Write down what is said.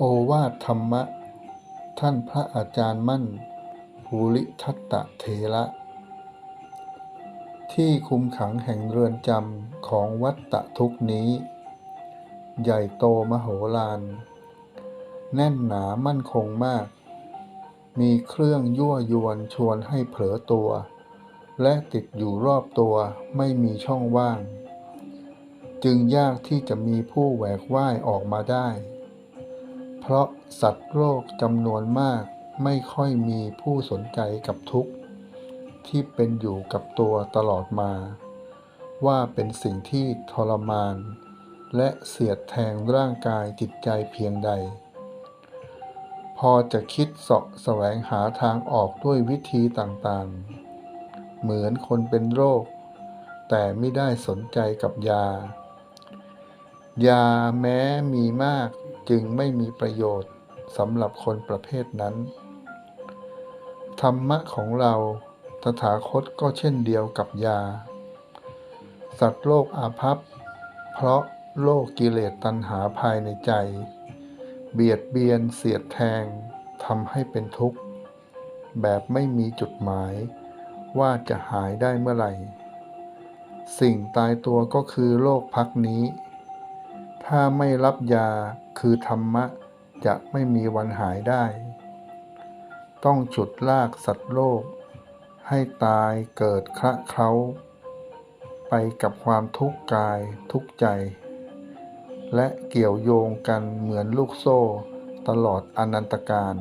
โอวาทธรรมะ ท่านพระอาจารย์มั่นภูริทัตตเถระ ที่คุมขังแห่งเรือนจำของวัดตะทุกนี้ ใหญ่โตมโหฬารแน่นหนามั่นคงมาก มีเครื่องยั่วยวนชวนให้เผลอตัว และติดอยู่รอบตัวไม่มีช่องว่าง จึงยากที่จะมีผู้แหวกว่ายออกมาได้ เพราะสัตว์โลกจำนวนมากไม่ค่อยมีผู้สนใจกับทุกข์ ที่เป็นอยู่กับตัวตลอดมา ว่าเป็นสิ่งที่ทรมาน และเสียดแทงร่างกายจิตใจเพียงใด พอจะคิดเสาะแสวงหาทางออกด้วยวิธีต่างๆ เหมือนคนเป็นโรค แต่ไม่ได้สนใจกับยา ยาแม้มีมากจึงไม่มีประโยชน์สำหรับคนประเภทนั้น ธรรมะของเราตถาคตก็เช่นเดียวกับยา สัตว์โลกอาภัพ เพราะโลกกิเลสตัณหาภายในใจ เบียดเบียนเสียดแทงทำให้เป็นทุกข์ แบบไม่มีจุดหมายว่าจะหายได้เมื่อไหร่ สิ่งตายตัวก็คือโลกพักนี้ ถ้าไม่รับยาคือธรรมะจะไม่มีวันหายได้ ต้องฉุดลากสัตว์โลก ให้ตายเกิดคละเคล้า ไปกับความทุกข์กายทุกข์ใจ และเกี่ยวโยงกันเหมือนลูกโซ่ตลอดอนันตการ